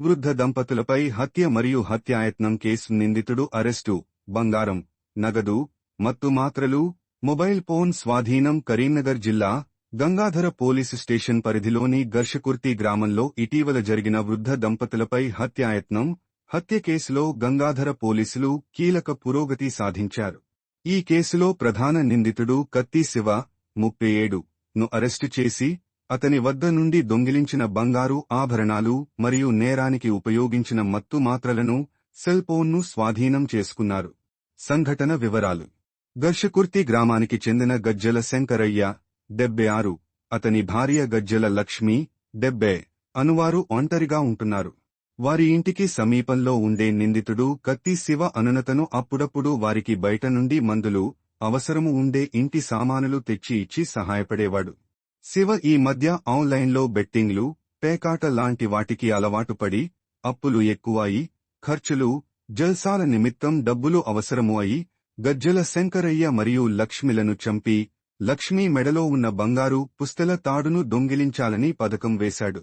వృద్ధ దంపతులపై హత్య మరియు హత్యాయత్నం కేసు నిందితుడు అరెస్టు బంగారం నగదు మత్తు మాత్రలు మొబైల్ ఫోన్ స్వాధీనం కరీంనగర్ జిల్లా గంగాధర పోలీసు స్టేషన్ పరిధిలోని గర్షకుర్తి గ్రామంలో ఇటీవల జరిగిన వృద్ధ దంపతులపై హత్యాయత్నం హత్య కేసులో గంగాధర పోలీసులు కీలక పురోగతి సాధించారు. ఈ కేసులో ప్రధాన నిందితుడు కత్తి శివ ముప్పై ఏడు ను అరెస్టు చేసి అతని వద్ద నుండి దొంగిలించిన బంగారు ఆభరణాలు మరియు నేరానికి ఉపయోగించిన మత్తు మాత్రలను సెల్ ఫోన్ను స్వాధీనం చేసుకున్నారు. సంఘటన వివరాలు. గర్షకుర్తి గ్రామానికి చెందిన గజ్జల శంకరయ్య డెబ్బై ఆరు అతని భార్య గజ్జల లక్ష్మి డెబ్బై అనువారు ఒంటరిగా ఉంటున్నారు. వారి ఇంటికి సమీపంలో ఉండే నిందితుడు కత్తి శివ అనునతను అప్పుడప్పుడు వారికి బయట నుండి మందులు అవసరము ఉండే ఇంటి సామానులు తెచ్చి ఇచ్చి సహాయపడేవాడు. శివ ఈ మధ్య ఆన్లైన్లో బెట్టింగ్లు పేకాట లాంటి వాటికి అలవాటు పడి అప్పులు ఎక్కువాయి ఖర్చులు జల్సాల నిమిత్తం డబ్బులు అవసరము అయి గజ్జల శంకరయ్య మరియు లక్ష్మిలను చంపి లక్ష్మీ మెడలో ఉన్న బంగారు పుస్తల తాడును దొంగిలించాలని పథకం వేశాడు.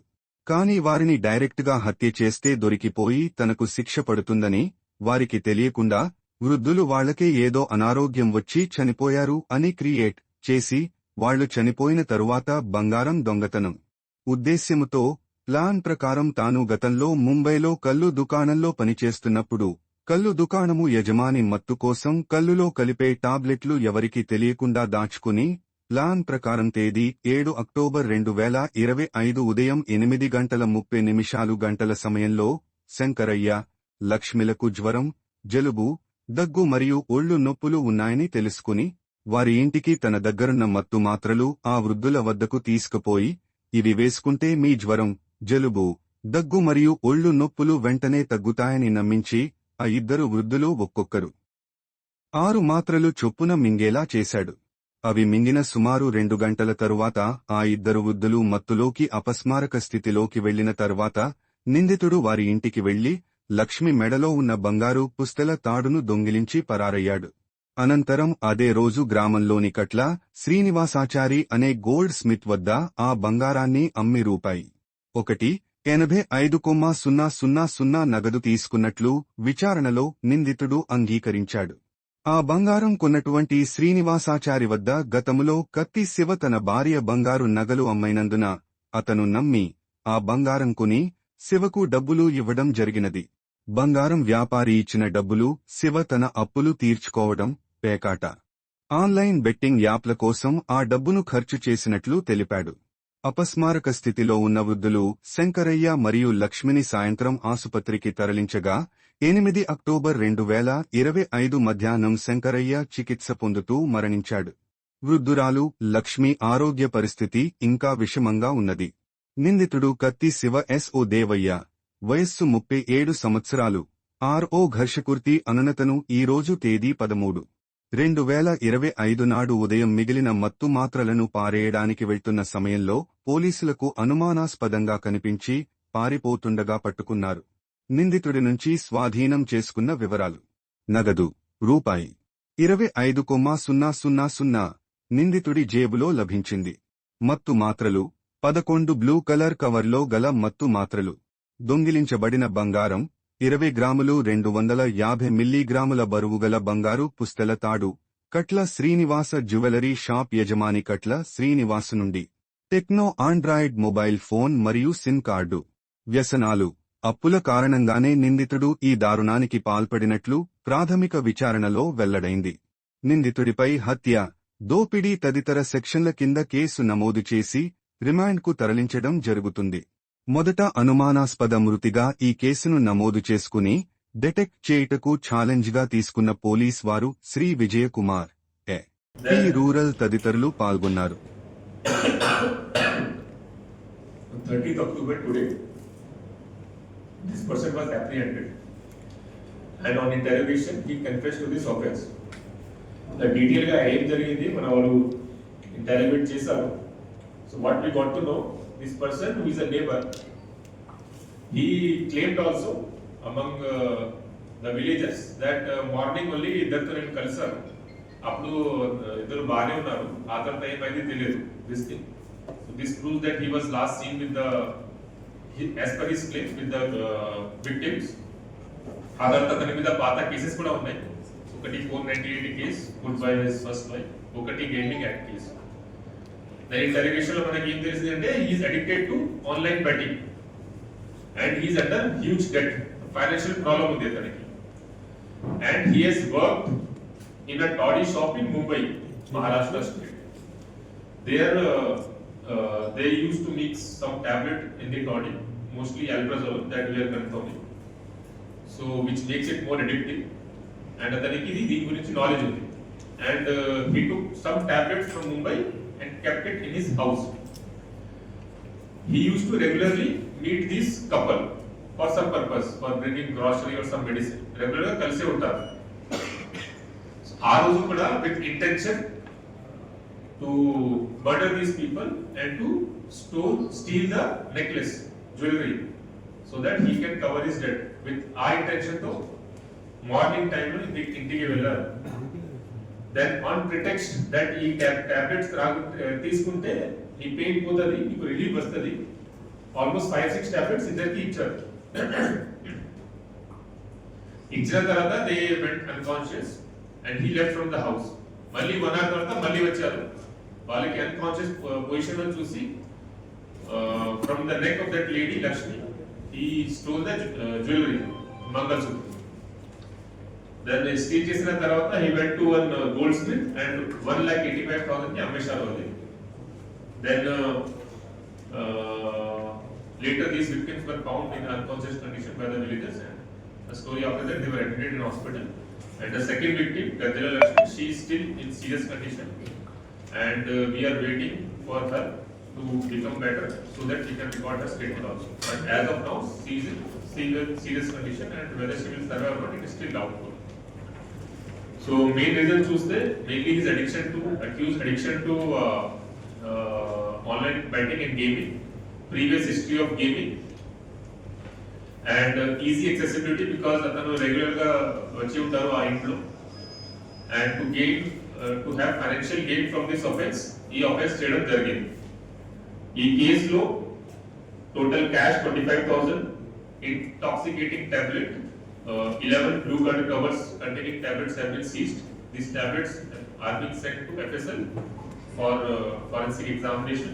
కాని వారిని డైరెక్ట్గా హత్య చేస్తే దొరికిపోయి తనకు శిక్ష పడుతుందని వారికి తెలియకుండా వృద్ధులు వాళ్ళకే ఏదో అనారోగ్యం వచ్చి చనిపోయారు అని క్రియేట్ చేసి వాళ్ళు చనిపోయిన తరువాత బంగారం దొంగతనం. ఉద్దేశ్యముతో ప్లాన్ ప్రకారం తాను గతంలో ముంబైలో కల్లు దుకాణంలో పనిచేస్తున్నప్పుడు కల్లు దుకాణము యజమాని మత్తు కోసం కల్లులో కలిపే టాబ్లెట్లు ఎవరికీ తెలియకుండా దాచుకుని ప్లాన్ ప్రకారం తేదీ ఏడు అక్టోబర్ రెండు వేల ఇరవై ఐదు ఉదయం ఎనిమిది గంటల ముప్పై నిమిషాలు గంటల సమయంలో శంకరయ్య లక్ష్మిలకు జ్వరం జలుబు దగ్గు మరియు ఒళ్ళు నొప్పులు ఉన్నాయని తెలుసుకుని వారి ఇంటికి తన దగ్గరున్న మత్తు మాత్రలు ఆ వృద్ధుల వద్దకు తీసుకుపోయి ఇవి వేసుకుంటే మీ జ్వరం జలుబు దగ్గు మరియు ఒళ్ళు నొప్పులు వెంటనే తగ్గుతాయని నమ్మించి ఆ ఇద్దరు వృద్ధులు ఒక్కొక్కరు. ఆరు మాత్రలు చొప్పున మింగేలా చేశాడు. అవి మింగిన సుమారు రెండు గంటల తరువాత ఆ ఇద్దరు వృద్ధులు మత్తులోకి అపస్మారక స్థితిలోకి వెళ్ళిన తరువాత నిందితుడు వారి ఇంటికి వెళ్ళి లక్ష్మి మెడలో ఉన్న బంగారు పుస్తెల తాడును దొంగిలించి పరారయ్యాడు. అనంతరం అదే రోజు గ్రామంలోని కట్ల శ్రీనివాసాచారి అనే గోల్డ్ స్మిత్ వద్ద ఆ బంగారాన్ని అమ్మి రూపాయి. ఒకటి ఎనభై ఐదు కొమ్మ సున్నా సున్నా సున్నా నగదు తీసుకున్నట్లు విచారణలో నిందితుడు అంగీకరించాడు. ఆ బంగారం కొన్నటువంటి శ్రీనివాసాచారి వద్ద గతములో కత్తి శివ తన భార్య బంగారు నగలు అమ్మైనందున అతను నమ్మి ఆ బంగారం కొని శివకు డబ్బులు ఇవ్వడం జరిగినది. బంగారం వ్యాపారి ఇచ్చిన డబ్బులు శివ తన అప్పులు తీర్చుకోవడం పేకాట. ఆన్లైన్ బెట్టింగ్ యాప్ల కోసం ఆ డబ్బును ఖర్చు చేసినట్లు తెలిపాడు. అపస్మారక స్థితిలో ఉన్న వృద్ధులు శంకరయ్య మరియు లక్ష్మిని సాయంత్రం ఆసుపత్రికి తరలించగా ఎనిమిది అక్టోబర్ రెండు వేల ఇరవై ఐదు మధ్యాహ్నం శంకరయ్య చికిత్స పొందుతూ మరణించాడు. వృద్ధురాలు లక్ష్మి ఆరోగ్య పరిస్థితి ఇంకా విషమంగా ఉన్నది. నిందితుడు కత్తి శివ ఎస్ఓ దేవయ్య వయస్సు ముప్పై ఏడు సంవత్సరాలు. ఆర్ఓ ఘర్షకుర్తి అనునతను ఈరోజు తేదీ పదమూడు. రెండు వేల ఇరవై ఐదు నాడు ఉదయం మిగిలిన మత్తు మాత్రలను పారేయడానికి వెళ్తున్న సమయంలో పోలీసులకు అనుమానాస్పదంగా కనిపించి పారిపోతుండగా పట్టుకున్నారు. నిందితుడి నుంచి స్వాధీనం చేసుకున్న వివరాలు. నగదు. రూపాయి. ఇరవై ఐదు కొమ్మా సున్నా సున్నా సున్నా నిందితుడి జేబులో లభించింది. మత్తు మాత్రలు. పదకొండు బ్లూ కలర్ కవర్లో గల మత్తు మాత్రలు. దొంగిలించబడిన బంగారం. ఇరవై గ్రాములు రెండు వందల యాభై మిల్లీగ్రాముల బరువుగల బంగారు పుస్తెల తాడు. కట్ల శ్రీనివాస జ్యువెలరీ షాప్ యజమాని కట్ల శ్రీనివాస్ నుండి. టెక్నో ఆండ్రాయిడ్ మొబైల్ ఫోన్ మరియు సిమ్ కార్డు. వ్యసనాలు. అప్పుల కారణంగానే నిందితుడు ఈ దారుణానికి పాల్పడినట్లు ప్రాథమిక విచారణలో వెల్లడైంది. నిందితుడిపై హత్య. దోపిడీ తదితర సెక్షన్ల కింద కేసు నమోదు చేసి రిమాండ్కు తరలించడం జరుగుతుంది. మొదట అనుమానాస్పద మృతిగా ఈ కేసును నమోదు చేసుకుని డిటెక్ట్ చేయుటకు ఛాలెంజ్గా తీసుకున్న పోలీస్ వారు Shri Vijayakumar A P. Rural తదితరులు పాల్గొన్నారు. On 30th October today, this person was apprehended. And on interrogation, he confessed to this offense. The detail గా ఏం జరిగింది? మన వాళ్ళు ఇంటరాగేట్ చేశారు. So what we got to know this person who is a neighbour he claimed also among the villages that morning మళ్ళీ ఇద్దరితో నేను కలిసాను అప్పుడు uh, ఇద్దరు బాగానే ఉన్నారు ఆ తర్వాత ఏమైంది తెలియదు this thing So this proves that he was last seen with the he- as per his claims with the uh, victims ఆ తర్వాత అతని మీద పాత కేసెస్ కూడా ఉన్నాయి ఒకటి four ninety eight case good by his first wife ఒకటి gaming act case దాని ఇంటర్వ్యూషన్ లో మనకి ఏం తెలిసింది అంటే is addicted to online betting and he's under huge debt financial problem ఉంది అతనికి and he has work in a toddy shop in Mumbai Maharashtra state there uh, uh, they used to mix some tablet in the toddy, mostly alprazolam that we are confirming. So which makes it more addictive. And అతనికి ఇది దీని గురించి knowledge ఉంది and he took some tablets from Mumbai and Kept it in his house he use to regularly meet this couple for some purpose for bringing grocery or some medicine regular గా కలిసే ఉంటారు ఆ రోజు కూడా with intention to murder these people and to store, steal the necklace, jewelry, so that he can cover his debt. With ఆ intention తో morning టైంలో ఇంటికి ఇంటికి వెళ్ళారు దెన్ ఆన్ ప్రిటెక్స్ట్ దట్ ఈ టాబ్లెట్స్ తీసుకుంటే ఈ పెయిన్ పోతుంది మీకు రిలీఫ్ వస్తుంది ఆల్మోస్ట్ ఫైవ్ సిక్స్ టాబ్లెట్స్ ఇద్దరికి ఇచ్చారు ఇచ్చిన తర్వాత they went unconscious and he left from the house మళ్ళీ వన్ అవర్ తర్వాత మళ్ళీ వచ్చారు వాళ్ళకి అన్కాన్షియస్ పొజిషన్ లో చూసి from the neck of that lady Lakshmi ఈ స్టోల్ ద జ్యువెలరీ మంగళసూత్రం దాన్ని స్టీల్ చేసిన తర్వాత he went to one goldsmith and one lakh eighty five thousand కి అమ్మేశారు అది then later these victims were found in unconscious condition by the villagers and the story after that they were admitted in hospital and the second victim Gajala Lakshmi she is still in serious condition and uh, we are waiting for her to become better so that we can record her statement also but as of now she is in serious, serious condition and whether she will survive or not it is still doubtful so main reason చూస్తే mainly his addiction to accused addiction to uh, uh, online betting and gaming previous history of gaming and easy accessibility because అతను regular గా వచ్చి ఉంటారు ఆ ఇంట్లో and to gain to have financial gain from this offence ఈ offence చేయడం జరిగింది ఈ కేసులో total cash twenty five thousand intoxicating tablet Uh, eleven blue covers containing tablets have been seized. These tablets are being sent to FSL for uh, forensic examination.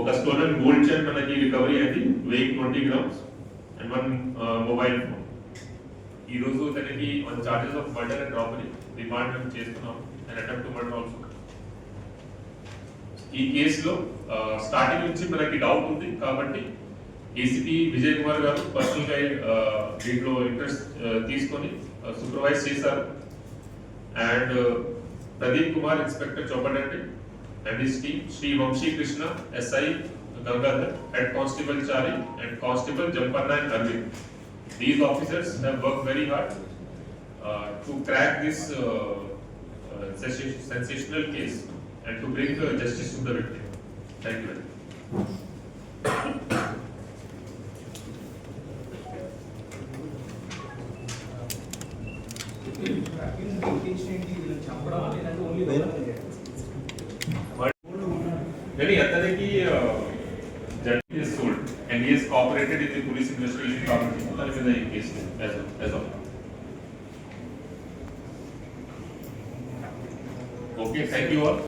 ఒక స్టోనల్ gold chain మనకి recovery అయింది weight twenty grams and one mobile phone ఈ రోజు తనకి one charges of murder and robbery remand మేము చేస్తున్నాం and attempt to murder also ఈ కేసులో uh, స్టార్టింగ్ నుంచి మనకి డౌట్ ఉంది కాబట్టి ఏసీపీ విజయ్ కుమార్ గారు పర్సనల్ గా uh, దీంట్లో ఇంట్రెస్ట్ తీసుకొని సూపర్వైజ్ చేశారు and Pradeep Kumar inspector చొప్పడండి and his team, Sri Vamshi Krishna, SI Gangadhar, Head Constable Chari, and Constable Jampanna and Arvind. These officers have worked very hard uh, to crack this uh, uh, sensa- sensational case and to bring uh, justice Very Jati is sold and he has cooperated in the police investigation department. That is the case as of now. Okay, thank you all.